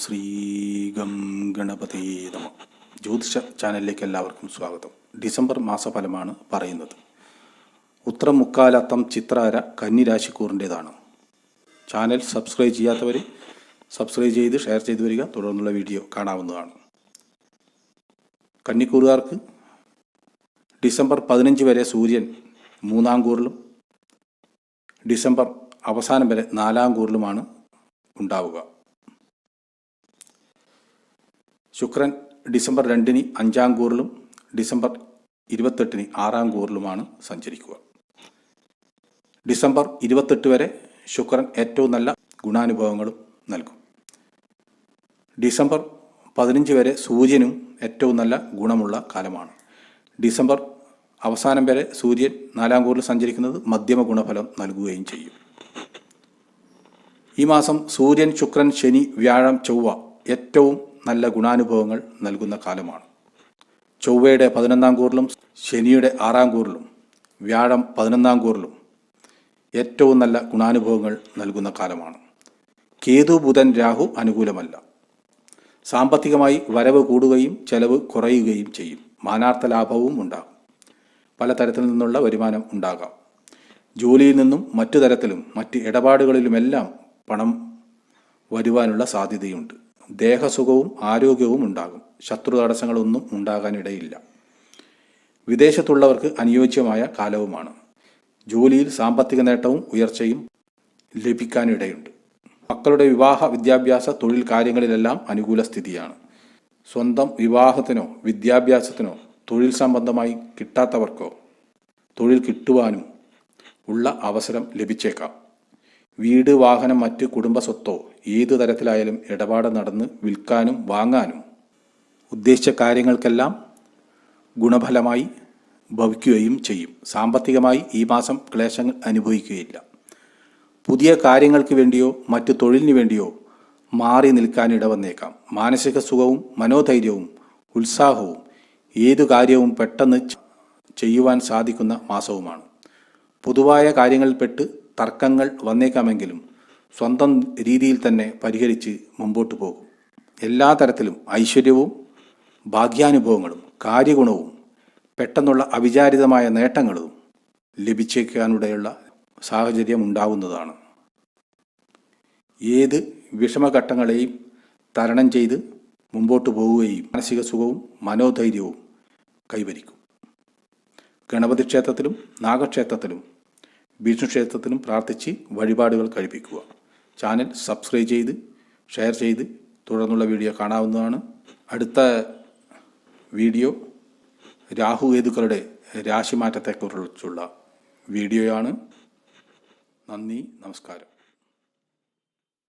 Shri gum Ganapathi നമ. ജ്യോതിഷ ചാനലിലേക്ക് എല്ലാവർക്കും സ്വാഗതം. ഡിസംബർ മാസഫലമാണ് പറയുന്നത്. ഉത്തരം മുക്കാലത്തം ചിത്രാര കന്നിരാശിക്കൂറിന്റേതാണ്. ചാനൽ സബ്സ്ക്രൈബ് ചെയ്യാത്തവർ സബ്സ്ക്രൈബ് ചെയ്ത് ഷെയർ ചെയ്തു വരിക. തുടർന്നുള്ള വീഡിയോ കാണാവുന്നതാണ്. കന്നിക്കൂറുകാർക്ക് ഡിസംബർ പതിനഞ്ച് വരെ സൂര്യൻ മൂന്നാം കൂറിലും ഡിസംബർ അവസാനം വരെ നാലാം കൂറിലുമാണ് ഉണ്ടാവുക. ശുക്രൻ ഡിസംബർ രണ്ടിന് അഞ്ചാം കൂറിലും ഡിസംബർ ഇരുപത്തെട്ടിന് ആറാം കൂറിലുമാണ് സഞ്ചരിക്കുക. ഡിസംബർ ഇരുപത്തെട്ട് വരെ ശുക്രൻ ഏറ്റവും നല്ല ഗുണാനുഭവങ്ങളും നൽകും. ഡിസംബർ പതിനഞ്ച് വരെ സൂര്യനും ഏറ്റവും നല്ല ഗുണമുള്ള കാലമാണ്. ഡിസംബർ അവസാനം വരെ സൂര്യൻ നാലാം കൂറിൽ സഞ്ചരിക്കുന്നത് മധ്യമ ഗുണഫലം നൽകുകയും ചെയ്യും. ഈ മാസം സൂര്യൻ ശുക്രൻ ശനി വ്യാഴം ചൊവ്വ ഏറ്റവും നല്ല ഗുണാനുഭവങ്ങൾ നൽകുന്ന കാലമാണ്. ചൊവ്വയുടെ പതിനൊന്നാം കൂറിലും ശനിയുടെ ആറാം കൂറിലും വ്യാഴം പതിനൊന്നാം കൂറിലും ഏറ്റവും നല്ല ഗുണാനുഭവങ്ങൾ നൽകുന്ന കാലമാണ്. കേതു ബുധൻ രാഹു അനുകൂലമല്ല. സാമ്പത്തികമായി വരവ് കൂടുകയും ചെലവ് കുറയുകയും ചെയ്യും. മാനാർത്ഥ ലാഭവും ഉണ്ടാകും. പലതരത്തിൽ നിന്നുള്ള വരുമാനം ഉണ്ടാകാം. ജോലിയിൽ നിന്നും മറ്റു തരത്തിലും മറ്റ് ഇടപാടുകളിലുമെല്ലാം പണം വരുവാനുള്ള സാധ്യതയുണ്ട്. ദേഹസുഖവും ആരോഗ്യവും ഉണ്ടാകും. ശത്രു തടസ്സങ്ങളൊന്നും ഉണ്ടാകാനിടയില്ല. വിദേശത്തുള്ളവർക്ക് അനുയോജ്യമായ കാലവുമാണ്. ജോലിയിൽ സാമ്പത്തിക നേട്ടവും ഉയർച്ചയും ലഭിക്കാനിടയുണ്ട്. മക്കളുടെ വിവാഹ വിദ്യാഭ്യാസ തൊഴിൽ കാര്യങ്ങളിലെല്ലാം അനുകൂല സ്ഥിതിയാണ്. സ്വന്തം വിവാഹത്തിനോ വിദ്യാഭ്യാസത്തിനോ തൊഴിൽ സംബന്ധമായി കിട്ടാത്തവർക്കോ തൊഴിൽ കിട്ടുവാനും ഉള്ള അവസരം ലഭിച്ചേക്കാം. വീട് വാഹനം മറ്റ് കുടുംബ സ്വത്തോ ഏതു തരത്തിലായാലും ഇടപാട് നടന്ന് വിൽക്കാനും വാങ്ങാനും ഉദ്ദേശിച്ച കാര്യങ്ങൾക്കെല്ലാം ഗുണഫലമായി ഭവിക്കുകയും ചെയ്യും. സാമ്പത്തികമായി ഈ മാസം ക്ലേശങ്ങൾ അനുഭവിക്കുകയില്ല. പുതിയ കാര്യങ്ങൾക്ക് വേണ്ടിയോ മറ്റു തൊഴിലിനു വേണ്ടിയോ മാറി നിൽക്കാൻ ഇടവന്നേക്കാം. മാനസിക സുഖവും മനോധൈര്യവും ഉത്സാഹവും ഏതു കാര്യവും പെട്ടെന്ന് ചെയ്യുവാൻ സാധിക്കുന്ന മാസവുമാണ്. പൊതുവായ കാര്യങ്ങളിൽപ്പെട്ട് തർക്കങ്ങൾ വന്നേക്കാമെങ്കിലും സ്വന്തം രീതിയിൽ തന്നെ പരിഹരിച്ച് മുമ്പോട്ട് പോകും. എല്ലാ തരത്തിലും ഐശ്വര്യവും ഭാഗ്യാനുഭവങ്ങളും കാര്യഗുണവും പെട്ടെന്നുള്ള അവിചാരിതമായ നേട്ടങ്ങളും ലഭിച്ചേക്കാനിടയുള്ള സാഹചര്യം ഉണ്ടാവുന്നതാണ്. ഏത് വിഷമഘട്ടങ്ങളെയും തരണം ചെയ്ത് മുമ്പോട്ട് പോവുകയും മാനസിക സുഖവും മനോധൈര്യവും കൈവരിക്കും. ഗണപതി ക്ഷേത്രത്തിലും നാഗക്ഷേത്രത്തിലും വിഷ്ണു ക്ഷേത്രത്തിലും പ്രാർത്ഥിച്ച് വഴിപാടുകൾ കഴിപ്പിക്കുക. ചാനൽ സബ്സ്ക്രൈബ് ചെയ്ത് ഷെയർ ചെയ്ത് തുടർന്നുള്ള വീഡിയോ കാണാവുന്നതാണ്. അടുത്ത വീഡിയോ രാഹുകേതുക്കളുടെ രാശിമാറ്റത്തെക്കുറിച്ചുള്ള വീഡിയോയാണ്. നന്ദി നമസ്കാരം.